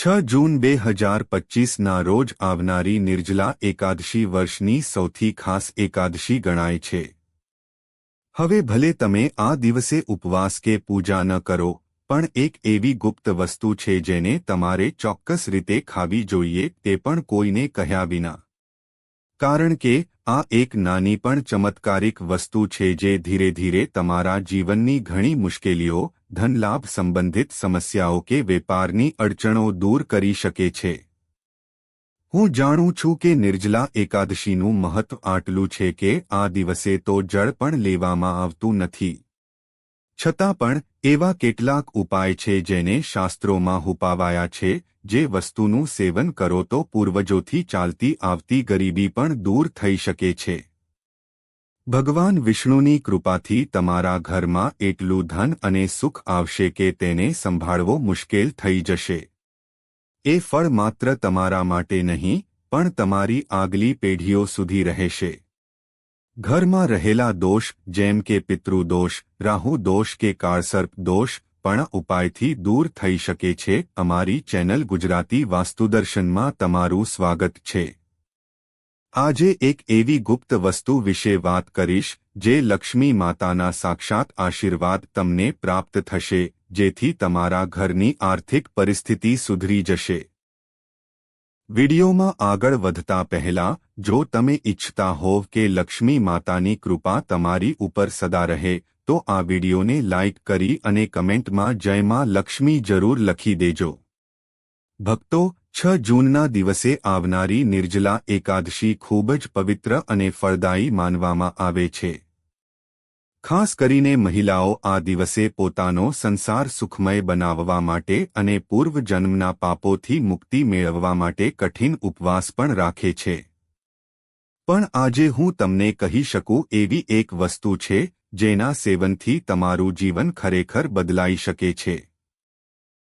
છ જૂન બે હજાર પચીસના રોજ આવનારી નિર્જલા એકાદશી વર્ષની સૌથી ખાસ એકાદશી ગણાય છે. હવે ભલે તમે આ દિવસે ઉપવાસ કે પૂજા ન કરો, પણ એક એવી ગુપ્ત વસ્તુ છે જેને તમારે ચોક્કસ રીતે ખાવી જોઈએ, તે પણ કોઈને કહ્યા વિના. કારણ કે, આ એક નાની પણ ચમત્કારિક વસ્તુ છે જે ધીરે ધીરે તમારા જીવનની ઘણી મુશ્કેલીઓ ધનલાભ સંબંધિત સમસ્યાઓ કે વેપારની અડચણો દૂર કરી શકે છે. હું જાણું છું કે નિર્જલા એકાદશીનું મહત્વ આટલું છે કે આ દિવસે તો જળ પણ લેવામાં આવતું નથી. છતાં પણ, એવા કેટલાક ઉપાય છે જેને શાસ્ત્રોમાં હુપાવાયા છે, જે વસ્તુનું સેવન કરો તો પૂર્વજોથી ચાલતી આવતી ગરીબી પણ દૂર થઈ શકે છે. ભગવાન વિષ્ણુની કૃપાથી તમારા ઘરમાં એટલું ધન અને સુખ આવશે કે તેને સંભાળવો મુશ્કેલ થઈ જશે. એ ફળ માત્ર તમારા માટે નહીં, પણ તમારી આગલી પેઢીઓ સુધી રહેશે. ઘરમાં રહેલા દોષ, જેમ કે પિતૃદોષ રાહુ દોષ કે કાળસર્પ દોષ, પણ ઉપાયથી દૂર થઈ શકે છે. અમારી ચેનલ ગુજરાતી વાસ્તુદર્શનમાં તમારું સ્વાગત છે. આજે એક એવી ગુપ્ત વસ્તુ વિશે વાત કરીશ, જે લક્ષ્મી માતાના સાક્ષાત આશીર્વાદ તમને પ્રાપ્ત થશે, જેથી તમારા ઘરની આર્થિક પરિસ્થિતિ સુધરી જશે. વિડિયોમાં આગળ વધતા પહેલા, જો તમે ઇચ્છતા હોવ કે લક્ષ્મી માતાની કૃપા તમારી ઉપર સદા રહે, તો આ વિડીયોને લાઇક કરી અને કમેન્ટમાં જયમાં લક્ષ્મી જરૂર લખી દેજો. ભક્તો છ જૂનના દિવસે આવનારી નિર્જલા એકાદશી ખૂબ જ પવિત્ર અને ફળદાયી માનવામાં આવે છે. ખાસ કરીને મહિલાઓ આ દિવસે પોતાનો સંસાર સુખમય બનાવવા માટે અને પૂર્વજન્મના પાપોથી મુક્તિ મેળવવા માટે કઠિન ઉપવાસ પણ રાખે છે. પણ આજે હું તમને કહી શકું એવી એક વસ્તુ છે, જેના સેવનથી તમારું જીવન ખરેખર બદલાઈ શકે છે.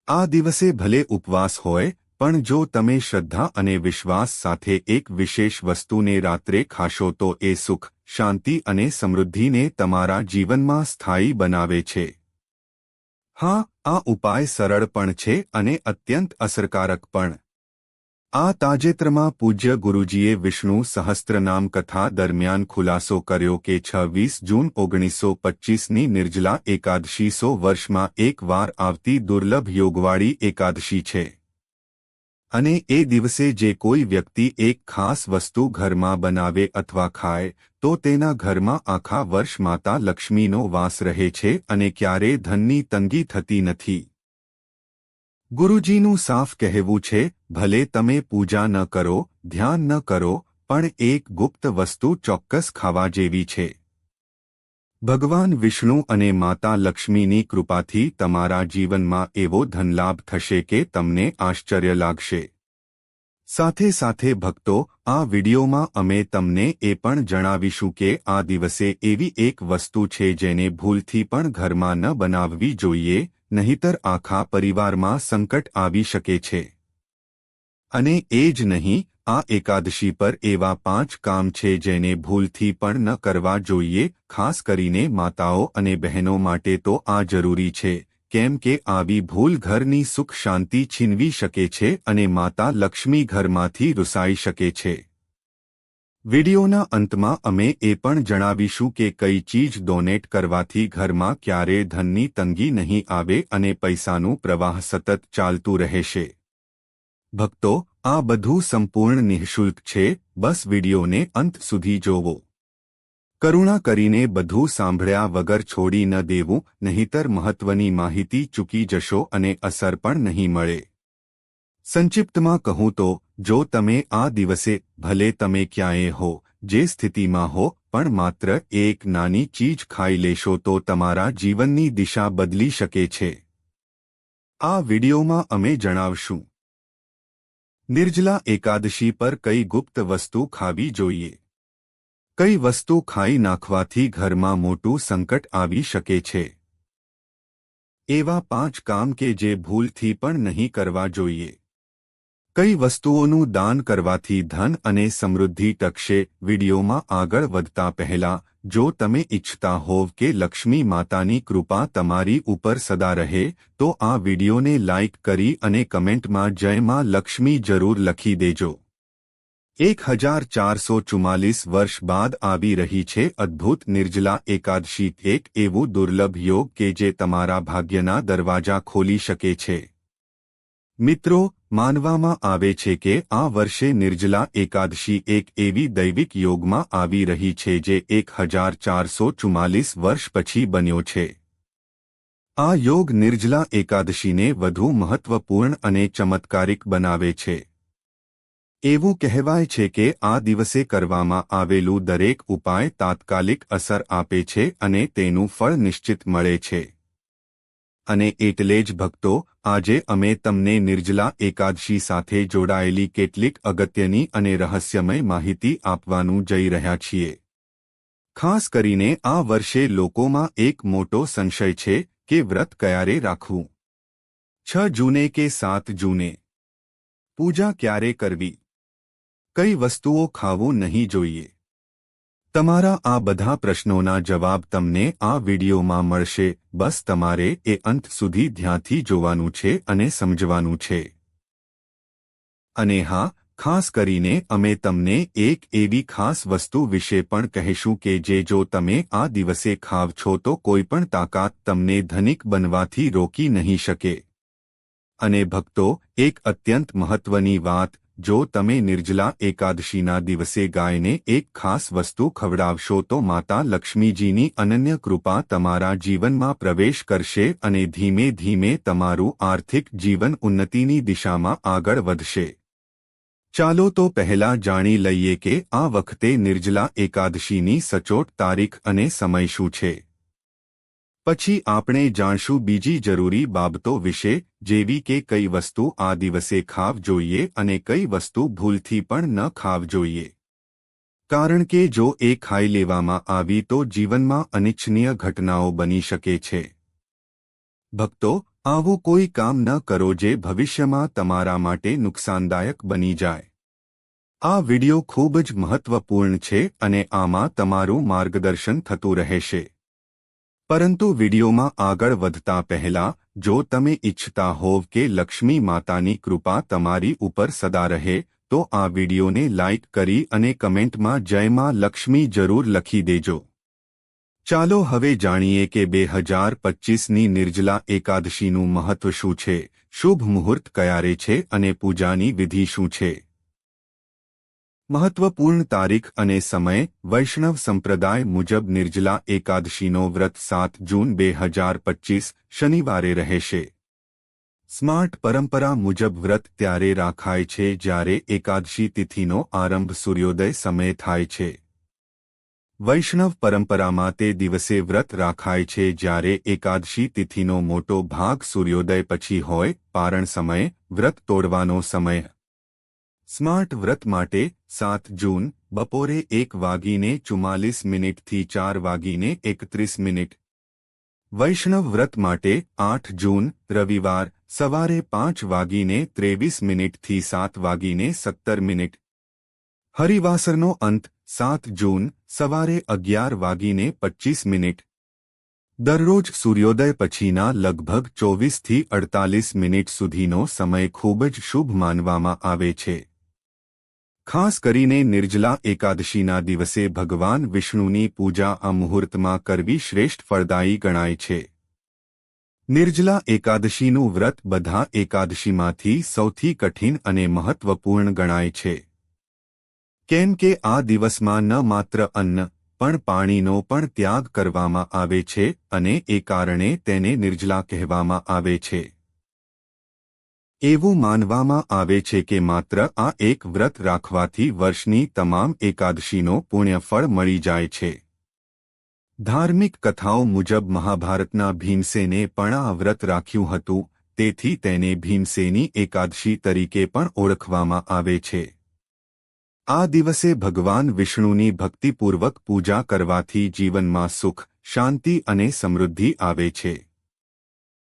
આ દિવસે ભલે ઉપવાસ હોય પણ જો તમે શ્રદ્ધા અને વિશ્વાસ સાથે એક વિશેષ વસ્તુને રાત્રે ખાશો તો એ સુખ, શાંતિ અને સમૃદ્ધિને તમારા જીવનમાં સ્થાયી બનાવે છે. હા, આ ઉપાય સરળ પણ છે અને અત્યંત અસરકારક પણ. આ તાજેતરમાં પૂજ્ય ગુરુજીએ વિષ્ણુ સહસ્ત્રનામ કથા દરમિયાન ખુલાસો કર્યો કે છવ્વીસ જૂન ઓગણીસો પચ્ચીસની નિર્જલા એકાદશી સો વર્ષમાં એકવાર આવતી દુર્લભ યોગવાળી એકાદશી છે. અને એ દિવસે જે કોઈ વ્યક્તિ એક ખાસ વસ્તુ ઘરમાં બનાવે અથવા ખાય, તો તેના ઘરમાં આખા વર્ષ માતા લક્ષ્મીનો વાસ રહે છે અને ક્યારેય ધનની તંગી થતી નથી. ગુરુજીનું સાફ કહેવું છે, ભલે તમે પૂજા ન કરો, ધ્યાન ન કરો, પણ એક ગુપ્ત વસ્તુ ચોક્કસ ખાવા જેવી છે. ભગવાન વિષ્ણુ અને માતા લક્ષ્મીની કૃપાથી તમારા જીવનમાં એવો ધનલાભ થશે કે તમને આશ્ચર્ય લાગશે. સાથે સાથે ભક્તો, આ વિડીયોમાં અમે તમને એ પણ જણાવીશું કે આ દિવસે એવી એક વસ્તુ છે જેને ભૂલથી પણ ઘરમાં ન બનાવવી જોઈએ, નહીતર આખા પરિવારમાં સંકટ આવી શકે છે. અને એ જ નહીં આ એકાદશી પર એવા પાંચ કામ છે જેને ભૂલથી પણ ન કરવા જોઈએ, ખાસ કરીને માતાઓ અને બહેનો માટે તો આ જરૂરી છે, કેમ કે આવી ભૂલ ઘરની સુખ શાંતિ છીનવી શકે છે અને માતા લક્ષ્મી ઘરમાંથી રૂસાઈ શકે છે. વિડિયોના અંતમાં અમે એ પણ જણાવીશું કે કઈ ચીજ ડોનેટ કરવાથી ઘરમાં ક્યારે ધનની તંગી નહીં આવે અને પૈસાનું પ્રવાહ સતત ચાલતું રહેશે. ભક્તો, આ બધું સંપૂર્ણ નિઃશુલ્ક છે, બસ વિડિયોને અંત સુધી જોવો. કરુણા કરીને બધું સાંભળ્યા વગર છોડી ન દેવું, નહીતર મહત્વની માહિતી ચૂકી જશો અને અસર પણ નહીં મળે. સંક્ષિપ્તમાં કહું તો, જો તમે આ દિવસે, ભલે તમે ક્યાંય હો, જે સ્થિતિમાં હો, પણ માત્ર એક નાની ચીજ ખાઈ લેશો તો તમારા જીવનની દિશા બદલી શકે છે. આ વિડીયોમાં અમે જણાવશું. નિર્જલા એકાદશી પર કઈ ગુપ્ત વસ્તુ ખાવી જોઈએ? કઈ વસ્તુ ખાઈ નાખવાથી ઘરમાં મોટું સંકટ આવી શકે છે? એવા પાંચ કામ કે જે ભૂલથી પણ નહીં કરવા જોઈએ. કઈ વસ્તુઓનું દાન કરવાથી ધન અને સમૃદ્ધિ ટકશે વિડીયોમાં આગળ વધતા પહેલા જો તમે ઈચ્છતા હોવ કે લક્ષ્મી માતાની કૃપા તમારી ઉપર સદા રહે, તો આ વિડિયોને લાઇક કરી અને કમેન્ટમાં જય માં લક્ષ્મી જરૂર લખી દેજો. એક હજાર ચારસો ચુમ્માલીસ વર્ષ બાદ આવી રહી છે અદ્ભુત નિર્જલા એકાદશી એક એવું દુર્લભ યોગ કે જે તમારા ભાગ્યના દરવાજા ખોલી શકે છે. મિત્રો માનવામાં આવે છે કે આ વર્ષે નિર્જલા એકાદશી એક એવી દૈવિક યોગમાં આવી રહી છે જે એક હજાર ચારસો ચુમ્માલીસ વર્ષ પછી બન્યો છે. આ યોગ નિર્જલા એકાદશીને વધુ મહત્વપૂર્ણ અને ચમત્કારિક બનાવે છે. એવું કહેવાય છે કે આ દિવસે કરવામાં આવેલું દરેક ઉપાય તાત્કાલિક અસર આપે છે અને તેનું ફળ નિશ્ચિત મળે છે. અને એટલે જ ભક્તો, આજે અમે તમને નિર્જલા એકાદશી સાથે જોડાયેલી કેટલીક અગત્યની અને રહસ્યમય માહિતી આપવાનું જઈ રહ્યા છીએ. ખાસ કરીને આ વર્ષે લોકોમાં એક મોટો સંશય છે કે વ્રત ક્યારે રાખવું? છ જૂને કે સાત જૂને? પૂજા ક્યારે કરવી? કઈ વસ્તુઓ ખાવું નહીં જોઈએ? તમારા આ બધા પ્રશ્નોના જવાબ તમને આ વિડીયોમાં મળશે. બસ તમારે એ અંત સુધી ધ્યાનથી જોવાનું છે અને સમજવાનું છે. અને હા, ખાસ કરીને અમે તમને એક એવી ખાસ વસ્તુ વિશે પણ કહેશું કે જે જો તમે આ દિવસે ખાવ છો તો કોઈપણ તાકાત તમને ધનિક બનવાથી રોકી નહીં શકે. અને ભક્તો, એક અત્યંત મહત્વની વાત જો તમે નિર્જલા એકાદશીના દિવસે ગાયને એક ખાસ વસ્તુ ખવડાવશો તો માતા લક્ષ્મીજીની અનન્ય કૃપા તમારા જીવનમાં પ્રવેશ કરશે અને ધીમે ધીમે તમારું આર્થિક જીવન ઉન્નતિની દિશામાં આગળ વધશે. ચાલો તો પહેલા જાણી લઈએ કે આ વખતે નિર્જલા એકાદશીની સચોટ તારીખ અને સમય શું છે. પછી આપણે જાણશું બીજી જરૂરી બાબતો વિશે, જેવી કે કઈ વસ્તુ આ દિવસે ખાવ જોઈએ અને કઈ વસ્તુ ભૂલથી પણ ન ખાવ જોઈએ. કારણ કે જો એ ખાઈ લેવામાં આવી તો જીવનમાં અનિચ્છનીય ઘટનાઓ બની શકે છે. ભક્તો, આવું કોઈ કામ ન કરો જે ભવિષ્યમાં તમારા માટે નુકસાનદાયક બની જાય. આ વિડિયો ખૂબ જ મહત્વપૂર્ણ છે અને આમાં તમારું માર્ગદર્શન થતું રહેશે. પરંતુ વિડીયોમાં આગળ વધતા પહેલા, જો તમે ઇચ્છતા હોવ કે લક્ષ્મી માતાની કૃપા તમારી ઉપર સદા રહે, તો આ વિડીયોને લાઇક કરી અને કમેન્ટમાં જય માં લક્ષ્મી જરૂર લખી દેજો. ચાલો હવે જાણીએ કે બે હજાર પચ્ચીસની નિર્જલા એકાદશીનું મહત્વ શું છે, શુભ મુહૂર્ત કયારે છે અને પૂજાની વિધિ શું છે? મહત્વપૂર્ણ તારીખ અને સમય વૈષ્ણવ સંપ્રદાય મુજબ નિર્જલા એકાદશીનો વ્રત સાત જૂન બે હજાર પચ્ચીસ શનિવારે રહેશે. સ્માર્ટ પરંપરા મુજબ વ્રત ત્યારે રાખાય છે જ્યારે એકાદશી તિથિનો આરંભ સૂર્યોદય સમયે થાય છે. વૈષ્ણવ પરંપરામાં તે દિવસે વ્રત રાખાય છે જ્યારે એકાદશી તિથિનો મોટો ભાગ સૂર્યોદય પછી હોય પારણ સમયે વ્રત તોડવાનો સમય સ્માર્ટ વ્રત માટે સાત જૂન, બપોરે એક વાગીને ચુમ્માલીસ મિનિટથી ચાર વાગીને એકત્રીસ મિનિટ. વૈષ્ણવ વ્રત માટે આઠ જૂન, રવિવાર, સવારે પાંચ વાગીને ત્રેવીસ મિનિટથી સાત વાગીને સત્તર મિનિટ. હરિવાસરનો અંત સાત જૂન, સવારે અગિયાર વાગીને પચ્ચીસ મિનિટ. દરરોજ સૂર્યોદય પછીના લગભગ ચોવીસથી અડતાલીસ મિનિટ સુધીનો સમય ખૂબ જ શુભ માનવામાં આવે છે. ખાસ કરીને નિર્જલા એકાદશીના દિવસે ભગવાન વિષ્ણુની પૂજા આ મુહૂર્તમાં કરવી શ્રેષ્ઠ ફળદાયી ગણાય છે. નિર્જલા એકાદશીનું વ્રત બધા એકાદશીમાંથી સૌથી કઠિન અને મહત્વપૂર્ણ ગણાય છે. કેમ કે આ દિવસમાં ન માત્ર અન્ન, પણ પાણીનો પણ ત્યાગ કરવામાં આવે છે અને એ કારણે તેને નિર્જલા કહેવામાં આવે છે. એવું માનવામાં આવે છે કે માત્ર આ એક વ્રત રાખવાથી વર્ષની તમામ એકાદશીનો પુણ્યફળ મળી જાય છે. ધાર્મિક કથાઓ મુજબ મહાભારતના ભીમસેને પણ આ વ્રત રાખ્યું હતું, તેથી તેને ભીમસેની એકાદશી તરીકે પણ ઓળખવામાં આવે છે. આ દિવસે ભગવાન વિષ્ણુની ભક્તિપૂર્વક પૂજા કરવાથી જીવનમાં સુખ, શાંતિ અને સમૃદ્ધિ આવે છે.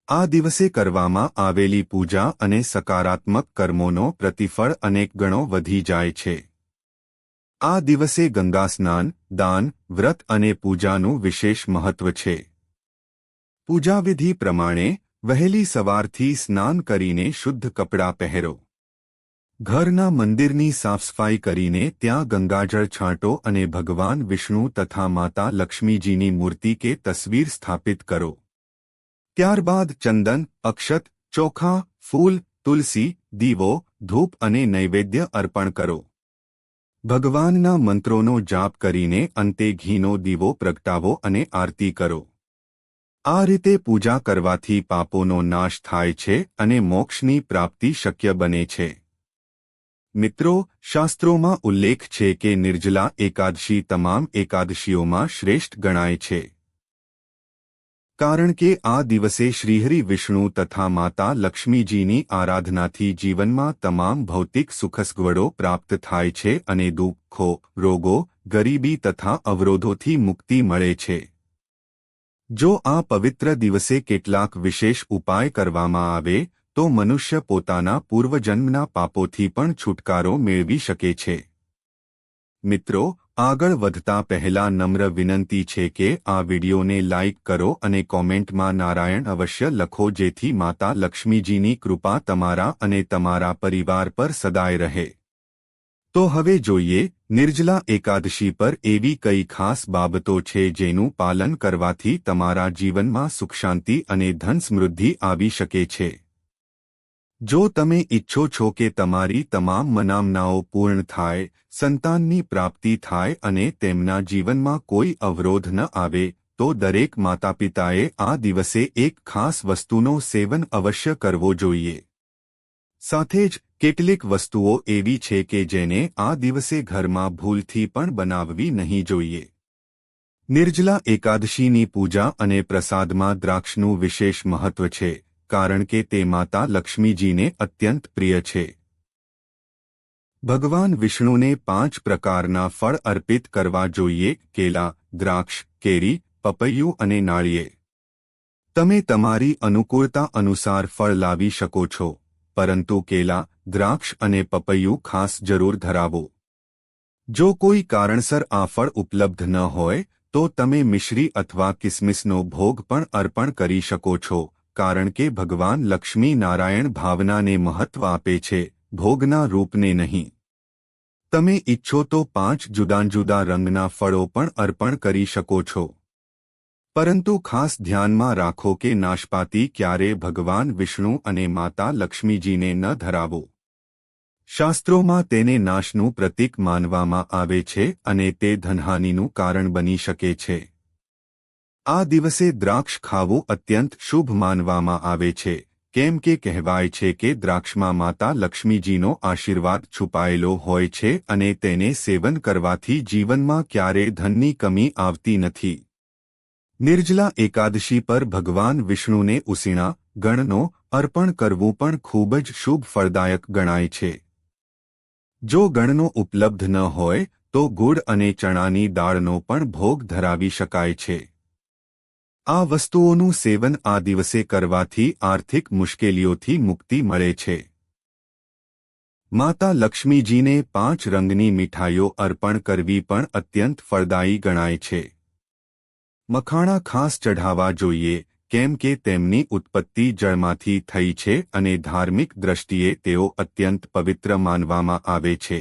આ દિવસે કરવામાં આવેલી પૂજા અને સકારાત્મક કર્મોનો પ્રતિફળ અનેક ગણો વધી જાય છે. આ દિવસે ગંગા સ્નાન, દાન, વ્રત અને પૂજાનું વિશેષ મહત્વ છે. પૂજાવિધિ પ્રમાણે વહેલી સવારથી સ્નાન કરીને શુદ્ધ કપડાં પહેરો. ઘરના મંદિરની સાફસફાઈ કરીને ત્યાં ગંગાજળ છાંટો અને ભગવાન વિષ્ણુ તથા માતા લક્ષ્મીજીની મૂર્તિ કે તસવીર સ્થાપિત કરો. ત્યારબાદ ચંદન, અક્ષત, ચોખા, ફૂલ, તુલસી, દીવો, ધૂપ અને નૈવેદ્ય અર્પણ કરો. ભગવાનના મંત્રોનો જાપ કરીને અંતે ઘીનો દીવો પ્રગટાવો અને આરતી કરો. આ રીતે પૂજા કરવાથી પાપોનો નાશ થાય છે અને મોક્ષની પ્રાપ્તિ શક્ય બને છે. મિત્રો, શાસ્ત્રોમાં ઉલ્લેખ છે કે નિર્જલા એકાદશી તમામ એકાદશીઓમાં શ્રેષ્ઠ ગણાય છે. કારણ કે આ દિવસે શ્રીહરિ વિષ્ણુ તથા માતા લક્ષ્મીજીની આરાધનાથી જીવનમાં તમામ ભૌતિક સુખસગવડો પ્રાપ્ત થાય છે અને દુઃખો, રોગો, ગરીબી તથા અવરોધોથી મુક્તિ મળે છે. જો આ પવિત્ર દિવસે કેટલાક વિશેષ ઉપાય કરવામાં આવે, તો મનુષ્ય પોતાના પૂર્વજન્મના પાપોથી પણ છુટકારો મેળવી શકે છે. મિત્રો આગળ વધતા પહેલા નમ્ર વિનંતી છે કે આ વિડિયોને લાઇક કરો અને કોમેન્ટમાં નારાયણ અવશ્ય લખો જેથી માતા લક્ષ્મીજીની કૃપા તમારા અને તમારા પરિવાર પર સદાય રહે. તો હવે જોઈએ, નિર્જલા એકાદશી પર એવી કઈ ખાસ બાબતો છે જેનું પાલન કરવાથી તમારા જીવનમાં સુખશાંતિ અને ધન સમૃદ્ધિ આવી શકે છે? જો તમે ઈચ્છો છો કે તમારી તમામ મનામનાઓ પૂર્ણ થાય, સંતાનની પ્રાપ્તિ થાય અને તેમના જીવનમાં કોઈ અવરોધ ન આવે, તો દરેક માતાપિતાએ આ દિવસે એક ખાસ વસ્તુનો સેવન અવશ્ય કરવો જોઈએ. સાથે જ, કેટલીક વસ્તુઓ એવી છે કે જેને આ દિવસે ઘરમાં ભૂલથી પણ બનાવવી નહીં જોઈએ. નિર્જલા એકાદશીની પૂજા અને પ્રસાદમાં દ્રાક્ષનું વિશેષ મહત્વ છે. કારણ કે તે માતા લક્ષ્મીજીને અત્યંત પ્રિય છે. ભગવાન વિષ્ણુને પાંચ પ્રકારના ફળ અર્પિત કરવા જોઈએ, કેલા, દ્રાક્ષ, કેરી, પપૈયું અને નાળિયેર તમે તમારી અનુકૂળતા અનુસાર ફળ લાવી શકો છો, પરંતુ કેલા, દ્રાક્ષ અને પપૈયું ખાસ જરૂર ધરાવો. જો કોઈ કારણસર આ ફળ ઉપલબ્ધ ન હોય, તો તમે મિશ્રી અથવા કિસમિસનો ભોગ પણ અર્પણ કરી શકો છો. કારણ કે ભગવાન લક્ષ્મી નારાયણ ભાવનાને મહત્વ આપે છે, ભોગના રૂપને નહીં. તમે ઇચ્છો તો પાંચ જુદા જુદા રંગના ફળો પણ અર્પણ કરી શકો છો. પરંતુ ખાસ ધ્યાનમાં રાખો કે નાશપાતી ક્યારે ભગવાન વિષ્ણુ અને માતા લક્ષ્મીજીને ન ધરાવો. શાસ્ત્રોમાં તેને નાશનું પ્રતીક માનવામાં આવે છે અને તે ધનહાનિનું કારણ બની શકે છે. આ દિવસે દ્રાક્ષ ખાવું અત્યંત શુભ માનવામાં આવે છે. કેમ કે કહેવાય છે કે દ્રાક્ષમાં માતા લક્ષ્મીજીનો આશીર્વાદ છુપાયેલો હોય છે અને તેને સેવન કરવાથી જીવનમાં ક્યારે ધનની કમી આવતી નથી. નિર્જલા એકાદશી પર ભગવાન વિષ્ણુને ઉસીણા, ગણનો અર્પણ કરવું પણ ખૂબ જ શુભ ફળદાયક ગણાય છે. જો ગણનો ઉપલબ્ધ ન હોય, તો ગુડ અને ચણાની દાળનો પણ ભોગ ધરાવી શકાય છે. આ વસ્તુઓનું સેવન આ દિવસે કરવાથી આર્થિક મુશ્કેલીઓથી મુક્તિ મળે છે. માતા લક્ષ્મીજીને પાંચ રંગની મીઠાઈઓ અર્પણ કરવી પણ અત્યંત ફળદાયી ગણાય છે. મખાણા ખાસ ચઢાવવા જોઈએ, કેમ કે તેમની ઉત્પત્તિ જળમાંથી થઈ છે અને ધાર્મિક દ્રષ્ટિએ તેઓ અત્યંત પવિત્ર માનવામાં આવે છે.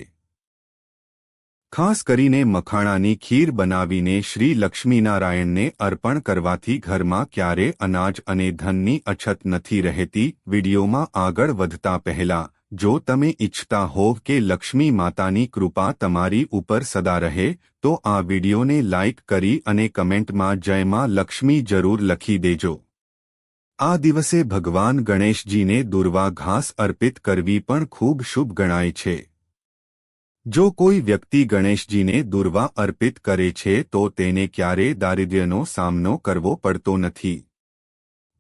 ખાસ કરીને મખાણાની ખીર બનાવીને શ્રી લક્ષ્મીનારાયણને અર્પણ કરવાથી ઘરમાં ક્યારે અનાજ અને ધનની અછત નથી રહેતી, વિડીયોમાં આગળ વધતા પહેલા, જો તમે ઇચ્છતા હોવ કે લક્ષ્મી માતાની કૃપા તમારી ઉપર સદા રહે, તો આ વિડીયોને લાઇક કરી અને કમેન્ટમાં જયમાં લક્ષ્મી જરૂર લખી દેજો. આ દિવસે ભગવાન ગણેશજીને દુર્વા ઘાસ અર્પિત કરવી પણ ખૂબ શુભ ગણાય છે. જો કોઈ વ્યક્તિ ગણેશજીને દુર્વા અર્પિત કરે છે, તો તેને ક્યારે દારિદ્ર્યનો સામનો કરવો પડતો નથી.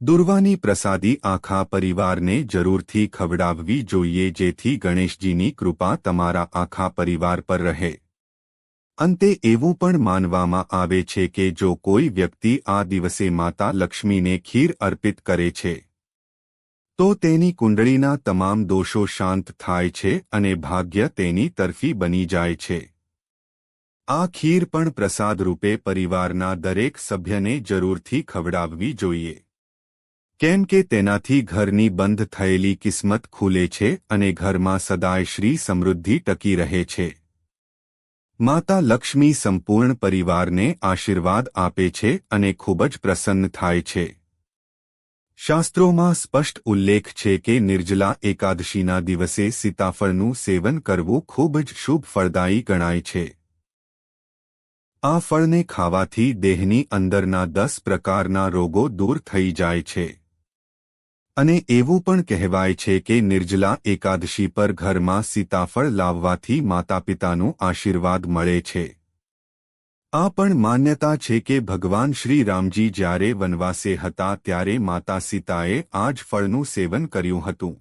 દુર્વાની પ્રસાદી આખા પરિવારને જરૂરથી ખવડાવવી જોઈએ, જેથી ગણેશજીની કૃપા તમારા આખા પરિવાર પર રહે. અંતે એવું પણ માનવામાં આવે છે કે જો કોઈ વ્યક્તિ આ દિવસે માતા લક્ષ્મીને ખીર અર્પિત કરે છે તો તેની કુંડળીના તમામ દોષો શાંત થાય છે અને ભાગ્ય તેની તરફી બની જાય છે. આ ખીર પણ પ્રસાદ રૂપે પરિવારના દરેક સભ્યને જરૂરથી ખવડાવવી જોઈએ. કેમ કે તેનાથી ઘરની બંધ થયેલી કિસ્મત ખુલે છે અને ઘરમાં સદાય શ્રી સમૃદ્ધિ ટકી રહે છે. માતા લક્ષ્મી સંપૂર્ણ પરિવારને આશીર્વાદ આપે છે અને ખૂબ જ પ્રસન્ન થાય છે. શાસ્ત્રોમાં સ્પષ્ટ ઉલ્લેખ છે કે નિર્જલા એકાદશીના દિવસે સીતાફળનું સેવન કરવું ખૂબ જ શુભ ફળદાયી ગણાય છે. આ ફળને ખાવાથી દેહની અંદરના દસ પ્રકારના રોગો દૂર થઈ જાય છે. અને એવું પણ કહેવાય છે કે નિર્જલા એકાદશી પર ઘરમાં સીતાફળ લાવવાથી માતાપિતાનું આશીર્વાદ મળે છે. આ પણ માન્યતા છે કે ભગવાન શ્રી રામજી જ્યારે વનવાસે હતા ત્યારે માતા સીતાએ આ જ ફળનું સેવન કર્યું હતું.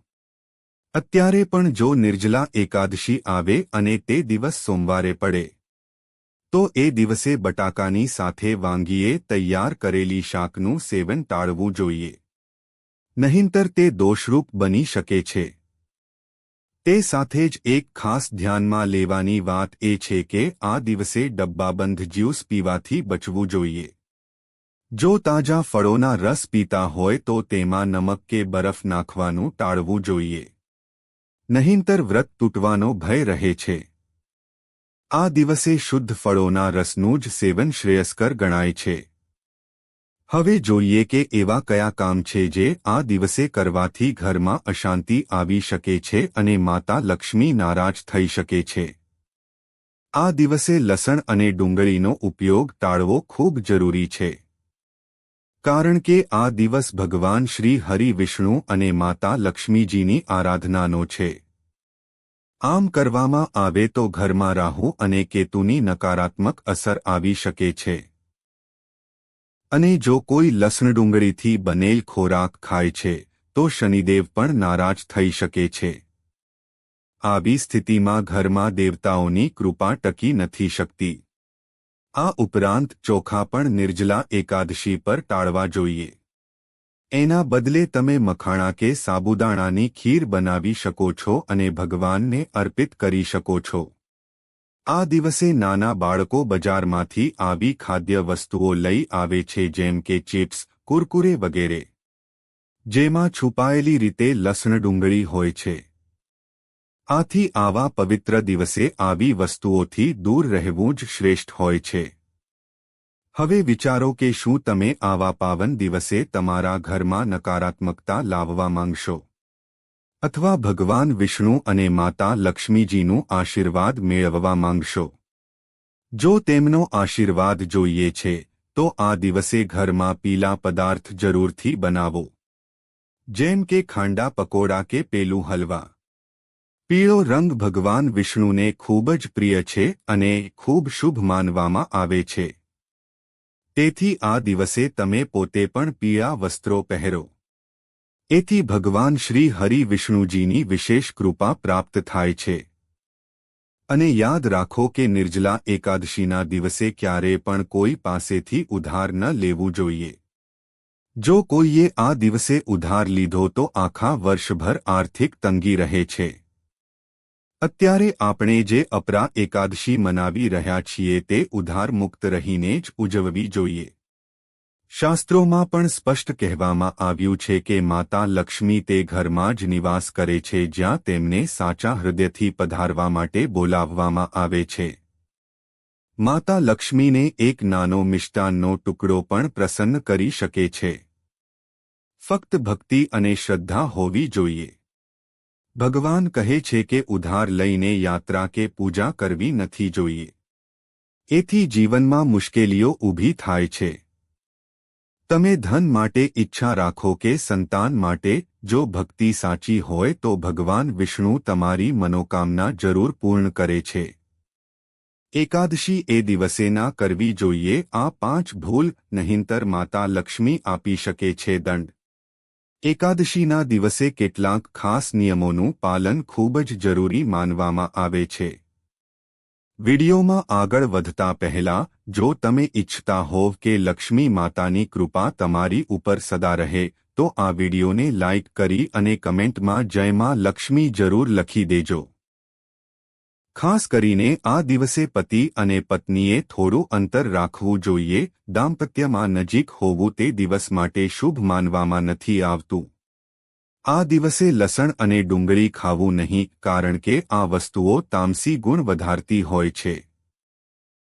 અત્યારે પણ જો નિર્જલા એકાદશી આવે અને તે દિવસ સોમવારે પડે, તો એ દિવસે બટાકાની સાથે વાંગીએ તૈયાર કરેલી શાકનું સેવન ટાળવું જોઈએ. નહીંતર તે દોષરૂપ બની શકે છે. તે સાથે જ એક ખાસ ધ્યાનમાં લેવાની વાત એ છે કે આ દિવસે ડબ્બાબંધ જ્યુસ પીવાથી બચવું જોઈએ. જો તાજા ફળોના રસ પીતા હોય તો તેમાં નમક કે બરફ નાખવાનું ટાળવું જોઈએ. નહીંતર વ્રત તૂટવાનો ભય રહે છે. આ દિવસે શુદ્ધ ફળોના રસનું જ સેવન શ્રેયસ્કર ગણાય છે. હવે જોઈએ કે એવા કયા કામ છે જે આ દિવસે કરવાથી ઘરમાં અશાંતિ આવી શકે છે અને માતા લક્ષ્મી નારાજ થઈ શકે છે. આ દિવસે લસણ અને ડુંગળીનો ઉપયોગ ટાળવો ખૂબ જરૂરી છે. કારણ કે આ દિવસ ભગવાન શ્રી હરિ વિષ્ણુ અને માતા લક્ષ્મીજીની આરાધનાનો છે. આમ કરવામાં આવે તો ઘરમાં રાહુ અને કેતુની નકારાત્મક અસર આવી શકે છે. અને જો કોઈ લસણ ડુંગળીથી બનેલ ખોરાક ખાય છે, તો શનિદેવ પણ નારાજ થઈ શકે છે. આવી સ્થિતિમાં ઘરમાં દેવતાઓની કૃપા ટકી નથી શકતી. આ ઉપરાંત ચોખા પણ નિર્જલા એકાદશી પર ટાળવા જોઈએ. એના બદલે તમે મખાણા કે સાબુદાણાની ખીર બનાવી શકો છો અને ભગવાનને અર્પિત કરી શકો છો. આ દિવસે નાના બાળકો બજારમાંથી આવી ખાદ્ય વસ્તુઓ લઈ આવે છે જેમ કે ચિપ્સ, કુરકુરે વગેરે, જેમાં છુપાયેલી રીતે લસણ ડુંગળી હોય છે. આથી આવા પવિત્ર દિવસે આવી વસ્તુઓથી દૂર રહેવું જ શ્રેષ્ઠ હોય છે. હવે વિચારો કે શું તમે આવા પાવન દિવસે તમારા ઘરમાં નકારાત્મકતા લાવવા માંગશો? અથવા ભગવાન વિષ્ણુ અને માતા લક્ષ્મીજીનું આશીર્વાદ મેળવવા માંગશો. જો તેમનો આશીર્વાદ જોઈએ છે, તો આ દિવસે ઘરમાં પીલા પદાર્થ જરૂરથી બનાવો. જેમ કે ખાંડા પકોડા કે પેલું હલવા. પીળો રંગ ભગવાન વિષ્ણુને ખૂબ જ પ્રિય છે અને ખૂબ શુભ માનવામાં આવે છે. તેથી આ દિવસે તમે પોતે પણ પીળા વસ્ત્રો પહેરો. એથી ભગવાન શ્રી હરિ વિષ્ણુજીની વિશેષ કૃપા પ્રાપ્ત થાય છે. અને યાદ રાખો કે નિર્જલા એકાદશીના દિવસે ક્યારે પણ કોઈ પાસેથી ઉધાર ન લેવું જોઈએ. જો કોઈએ આ દિવસે ઉધાર લીધો તો આખા વર્ષભર આર્થિક તંગી રહે છે. અત્યારે આપણે જે અપરા એકાદશી મનાવી રહ્યા છીએ તે ઉધાર મુક્ત રહીને જ ઉજવવી જોઈએ. શાસ્ત્રોમાં પણ સ્પષ્ટ કહેવામાં આવ્યું છે કે માતા લક્ષ્મી તે ઘરમાં જ નિવાસ કરે છે જ્યાં તેમને સાચા હૃદયથી પધારવા માટે બોલાવવામાં આવે છે. માતા લક્ષ્મીને એક નાનો મિષ્ટાનનો ટુકડો પણ પ્રસન્ન કરી શકે છે. ફક્ત ભક્તિ અને શ્રદ્ધા હોવી જોઈએ. ભગવાન કહે છે કે ઉધાર લઈને યાત્રા કે પૂજા કરવી નથી જોઈએ. એથી જીવનમાં મુશ્કેલીઓ ઊભી થાય છે. તમે ધન માટે ઈચ્છા રાખો કે સંતાન માટે, જો ભક્તિ સાચી હોય તો ભગવાન વિષ્ણુ તમારી મનોકામના જરૂર પૂર્ણ કરે છે. એકાદશી એ દિવસે ના કરવી જોઈએ, આ પાંચ ભૂલ નહીંતર માતા લક્ષ્મી આપી શકે છે દંડ. એકાદશીના દિવસે કેટલાક ખાસ નિયમોનું પાલન ખૂબ જ જરૂરી માનવામાં આવે છે. વિડીયોમાં આગળ વધતા પહેલા, જો તમે ઇચ્છતા હોવ કે લક્ષ્મી માતાની કૃપા તમારી ઉપર સદા રહે, તો આ વિડીયોને લાઇક કરી અને કમેન્ટમાં જયમાં લક્ષ્મી જરૂર લખી દેજો. ખાસ કરીને આ દિવસે પતિ અને પત્નીએ થોડું અંતર રાખવું જોઈએ, દાંપત્યમાં નજીક હોવું તે દિવસ માટે શુભ માનવામાં નથી આવતું. આ દિવસે લસણ અને ડુંગળી ખાવું નહીં કારણ કે આ વસ્તુઓ તામસી ગુણ વધારતી હોય છે.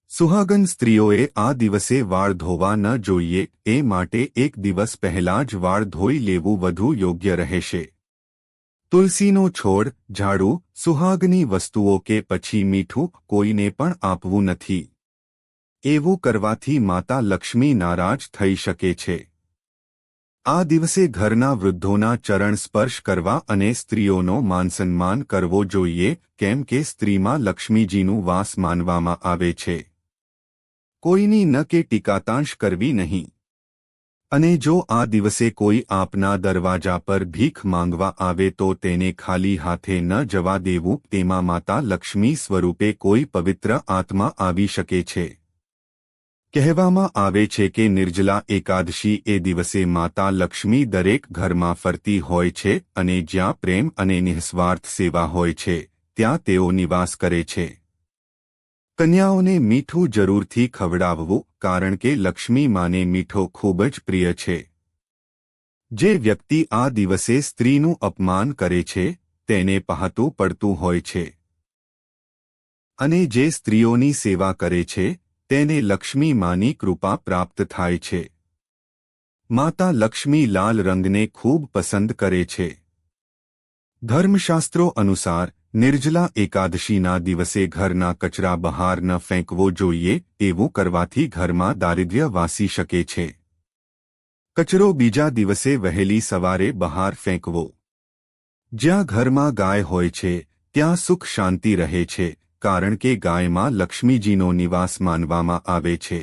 સુહાગન સ્ત્રીઓએ આ દિવસે વાળ ધોવા ન જોઈએ, એ માટે એક દિવસ પહેલાં જ વાળ ધોઈ લેવું વધુ યોગ્ય રહેશે. તુલસીનો છોડ, ઝાડુ, સુહાગની વસ્તુઓ કે પછી મીઠું કોઈને પણ આપવું નથી. એવું કરવાથી માતા લક્ષ્મી નારાજ થઈ શકે છે. આ દિવસે ઘરના વૃદ્ધોના ચરણ સ્પર્શ કરવા અને સ્ત્રીઓનો માનસન્માન કરવો જોઈએ, કેમ કે સ્ત્રીમાં લક્ષ્મીજીનું વાસ માનવામાં આવે છે. કોઈની ન કે ટીકાતાંશ કરવી નહીં. અને જો આ દિવસે કોઈ આપના દરવાજા પર ભીખ માંગવા આવે તો તેને ખાલી હાથે ન જવા દેવું, તેમાં માતા લક્ષ્મી સ્વરૂપે કોઈ પવિત્ર આત્મા આવી શકે છે. કહેવામાં આવે છે કે નિર્જલા એકાદશી એ દિવસે માતા લક્ષ્મી દરેક ઘરમાં ફરતી હોય છે અને જ્યાં પ્રેમ અને નિઃસ્વાર્થ સેવા હોય છે, ત્યાં તેઓ નિવાસ કરે છે. કન્યાઓને મીઠું જરૂરથી ખવડાવવું કારણ કે લક્ષ્મી માને મીઠો ખૂબ જ પ્રિય છે. જે વ્યક્તિ આ દિવસે સ્ત્રીનું અપમાન કરે છે, તેને પહાતું પડતું હોય છે. અને જે સ્ત્રીઓની સેવા કરે છે તેને લક્ષ્મી માની કૃપા પ્રાપ્ત થાય છે. માતા લક્ષ્મી લાલ રંગને ખૂબ પસંદ કરે છે. ધર્મશાસ્ત્રો અનુસાર, નિર્જલા એકાદશીના દિવસે ઘરના કચરા બહાર ન ફેંકવો જોઈએ, એવું કરવાથી ઘરમાં દારિદ્ર્ય વાસી શકે છે. કચરો બીજા દિવસે વહેલી સવારે બહાર ફેંકવો. જ્યાં ઘરમાં ગાય હોય છે, ત્યાં સુખ શાંતિ રહે છે. કારણ કે ગાયમાં લક્ષ્મીજીનો નિવાસ માનવામાં આવે છે.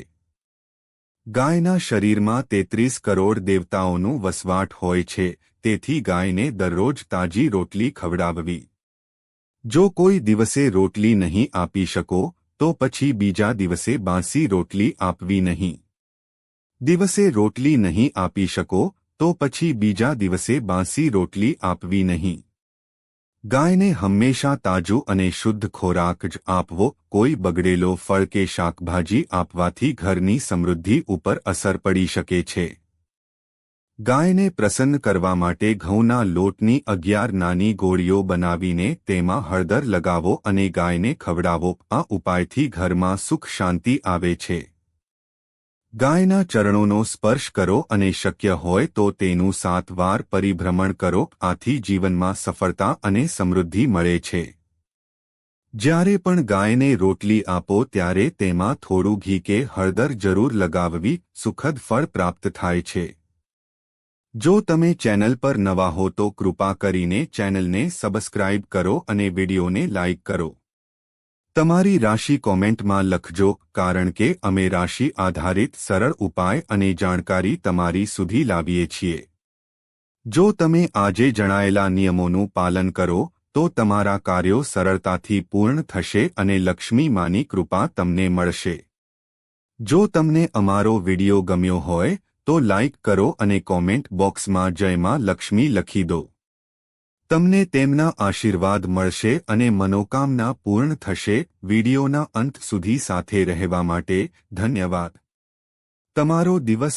ગાયના શરીરમાં તેત્રીસ કરોડ દેવતાઓનું વસવાટ હોય છે, તેથી ગાયને દરરોજ તાજી રોટલી ખવડાવવી. જો કોઈ દિવસે રોટલી નહીં આપી શકો, તો પછી બીજા દિવસે બાંસી રોટલી આપવી નહીં. દિવસે રોટલી નહીં આપી શકો, તો પછી બીજા દિવસે બાંસી રોટલી આપવી નહીં. ગાયને હંમેશા તાજું અને શુદ્ધ ખોરાક જ આપવો, કોઈ બગડેલો ફળ કે શાકભાજી આપવાથી ઘરની સમૃદ્ધિ ઉપર અસર પડી શકે છે. ગાયને પ્રસન્ન કરવા માટે ઘઉંના લોટની અગિયાર નાની ગોળીઓ બનાવીને તેમાં હળદર લગાવો અને ગાયને ખવડાવો. આ ઉપાયથી ઘરમાં સુખ શાંતિ આવે છે. ગાયના ચરણોનો સ્પર્શ કરો અને શક્ય હોય તો તેનું સાત વાર પરિભ્રમણ કરો, આથી જીવનમાં સફળતા અને સમૃદ્ધિ મળે છે. જ્યારે પણ ગાયને રોટલી આપો ત્યારે તેમાં થોડું ઘી કે હળદર જરૂર લગાવવી સુખદ ફળ પ્રાપ્ત થાય છે. જો તમે ચેનલ પર નવા હો તો કૃપા કરીને ચેનલને સબસ્ક્રાઇબ કરો અને વિડીયોને લાઇક કરો. તમારી રાશિ કોમેન્ટમાં લખજો, કારણ કે અમે રાશિ આધારિત, સરળ ઉપાય અને જાણકારી તમારી સુધી લાવીએ છીએ. જો તમે આજે જણાયેલા નિયમોનું પાલન કરો, તો તમારા કાર્યો સરળતાથી પૂર્ણ થશે અને લક્ષ્મી માની કૃપા તમને મળશે. જો તમને અમારો વિડિયો ગમ્યો હોય, તો લાઇક કરો અને કોમેન્ટ બોક્સમાં જયમાં લક્ષ્મી લખી દો. તમને તેમના આશીર્વાદ મળશે અને મનોકામના પૂર્ણ થશે વિડીયોના અંત સુધી સાથે રહેવા માટે ધન્યવાદ. તમારો દિવસ